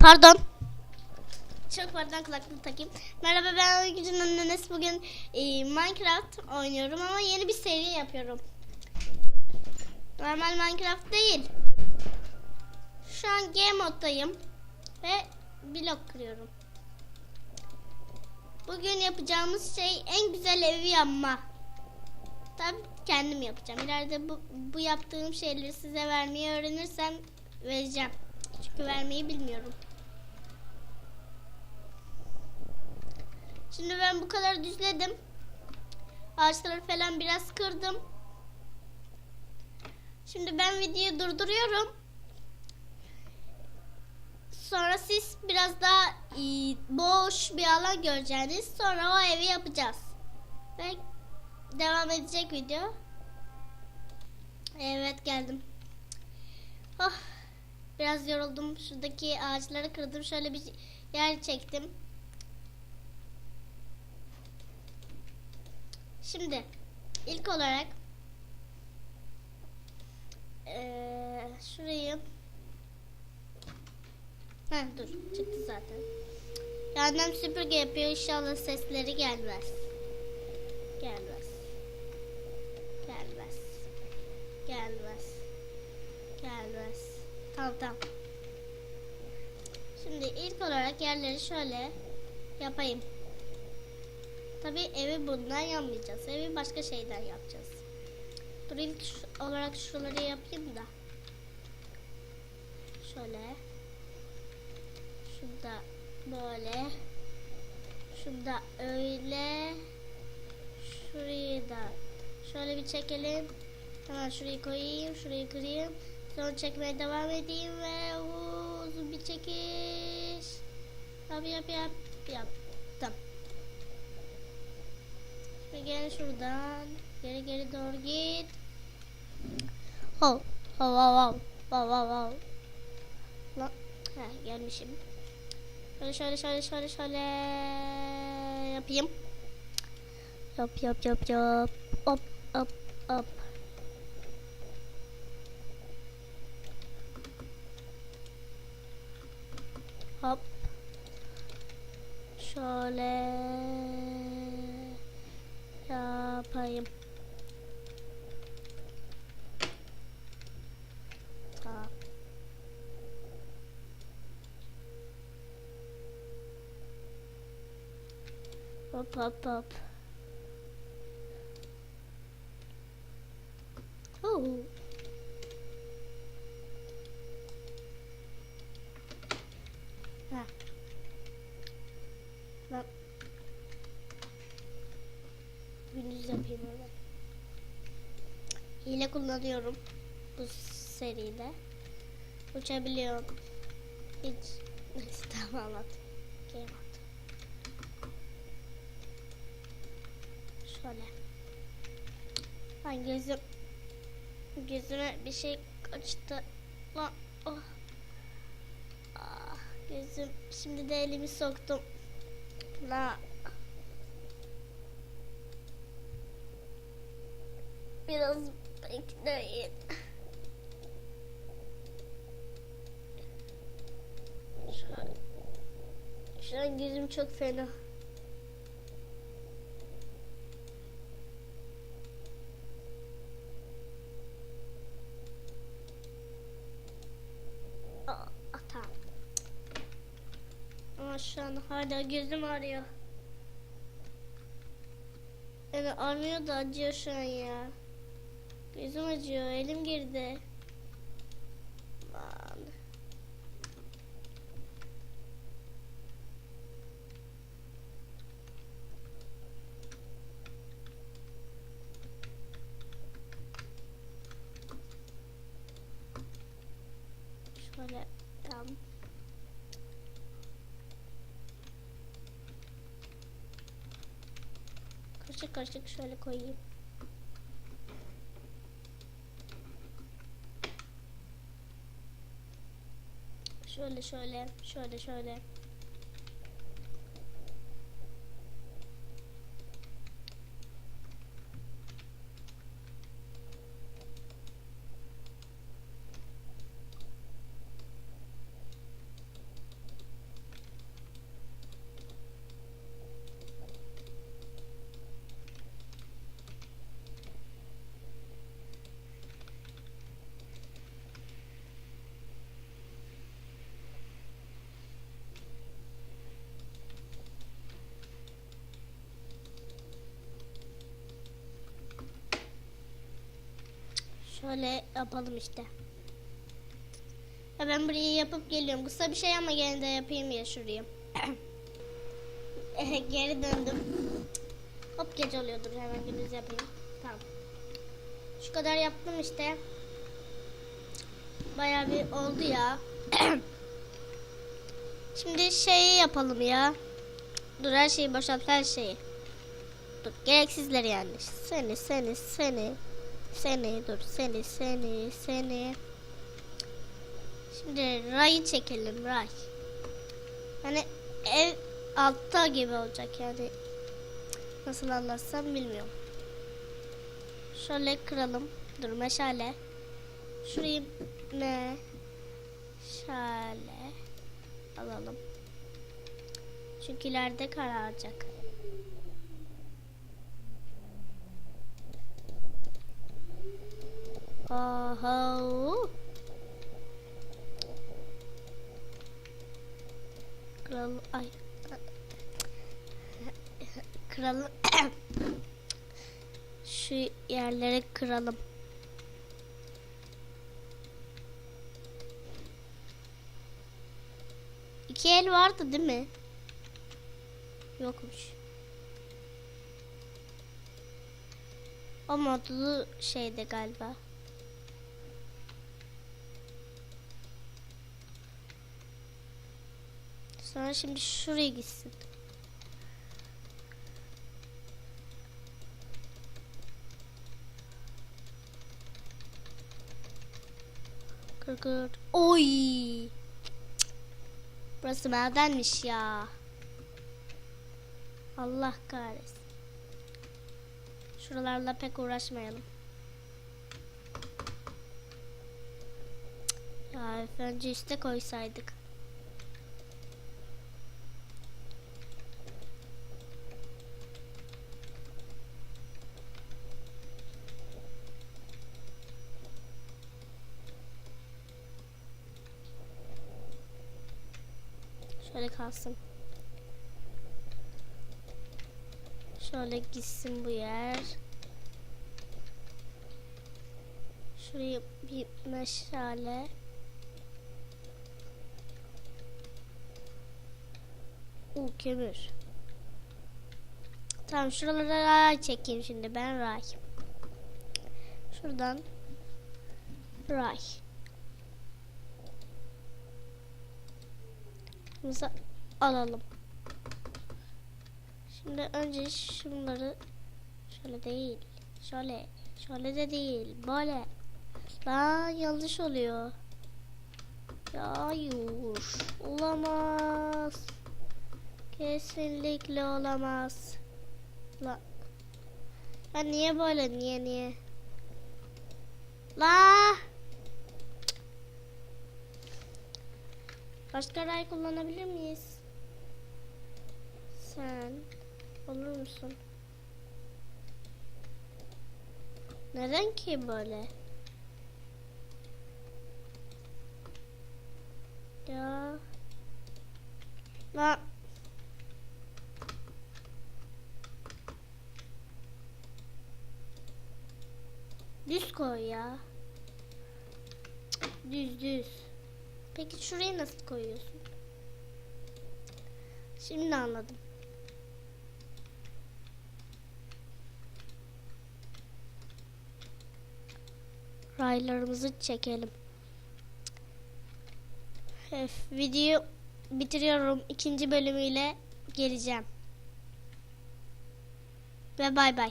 pardon. Çok pardon kulaklığı takayım. Merhaba ben Gücün Annenes. Bugün e, Minecraft oynuyorum ama yeni bir seri yapıyorum. Normal Minecraft değil. Şu an game moddayım. Ve blok kırıyorum. Bugün yapacağımız şey en güzel evi yapma. Tabii kendim yapacağım. İleride bu, bu yaptığım şeyleri size vermeyi öğrenirsem vereceğim. Çünkü vermeyi bilmiyorum. Şimdi ben bu kadar düzledim. Ağaçları falan biraz kırdım. Şimdi ben videoyu durduruyorum. Sonra siz biraz daha e, boş bir alan göreceğiniz. Sonra o evi yapacağız. Ve devam edecek video. Evet geldim. Oh, biraz yoruldum. Şuradaki ağaçları kırdım. Şöyle bir yer çektim. Şimdi ilk olarak eee, şurayı Heh, dur çıktı zaten. Ya annem süpürge yapıyor inşallah sesleri gelmez. Gelmez. Gelmez. Gelmez. Gelmez. Tamam tamam. Şimdi ilk olarak yerleri şöyle yapayım. Tabi evi bundan yapmayacağız. Evi başka şeyden yapacağız. Dur ilk olarak şuraları yapayım da. Şöyle. Şurada böyle. Şurada öyle. Şurayı da şöyle bir çekelim. Tamam şurayı koyayım. Şurayı kırayım. Sonra çekmeye devam edeyim ve uzun bir çekiş. Yap yap yap. Yaptım. Ve gel şuradan. Geri geri doğru git. Ho. Ho ho ho. Ho ho ho. Lan. Heh, gelmişim. Şöyle şöyle şöyle şöyle şöyle yapayım. Yap yap yap yap. Hop hop hop. Hop. Şöyle yapayım. Tamam. Hop hop hop. Oh. Ha. Ben gündüz yapayım öyle. Hile kullanıyorum bu seride. Uçabiliyorum. Hiç neyse tamam anlat. Şöyle. Ay gözüm gözüme bir şey kaçtı. Lan oh. Ah, gözüm şimdi de elimi soktum. La. Biraz bekleyin. Şu an, gözüm çok fena. Şu an hala gözüm ağrıyor. Yani ağrıyor da acıyor şu an ya. Gözüm acıyor, elim girdi. Lan. Şöyle tam. Karışık karışık şöyle koyayım. Şöyle şöyle şöyle şöyle. Şöyle yapalım işte. Ya ben burayı yapıp geliyorum. Kısa bir şey ama gene de yapayım ya şurayı. Eh, Geri döndüm. Hop gece oluyordur hemen gündüz yapayım. Tamam. Şu kadar yaptım işte. Bayağı bir oldu ya. Şimdi şeyi yapalım ya. Dur her şeyi boşalt her şeyi. Dur gereksizleri yani. Seni seni seni. Seni dur seni seni seni. Şimdi rayı çekelim ray. Hani ev altta gibi olacak yani. Nasıl anlatsam bilmiyorum. Şöyle kıralım. Dur meşale. Şurayı ne? Şöyle alalım. Çünkü ileride kararacak. Oho. Kral ay. Kıralım. Şu yerleri kıralım. İki el vardı değil mi? Yokmuş. O modlu şeydi galiba. Sonra şimdi şuraya gitsin. Kır. Oy. Cık. Burası madenmiş ya. Allah kahretsin. Şuralarla pek uğraşmayalım. Ya önce üste koysaydık. Şöyle kalsın. Şöyle gitsin bu yer. Şuraya bir meşale. U kömür. Tamam şuralara ray çekeyim şimdi ben ray. Şuradan ray. Bize alalım. Şimdi önce şunları şöyle değil. Şöyle. Şöyle de değil. Böyle. Lan yanlış oluyor. Ya hayır. Olamaz. Kesinlikle olamaz. La. Ya niye böyle? Niye niye? La. Başka ray kullanabilir miyiz? Sen olur musun? Neden ki böyle? Ya. La. Düz koy ya. Düz düz. Peki şurayı nasıl koyuyorsun? Şimdi anladım. Raylarımızı çekelim. Öf, videoyu bitiriyorum. İkinci bölümüyle geleceğim. Ve bay bay.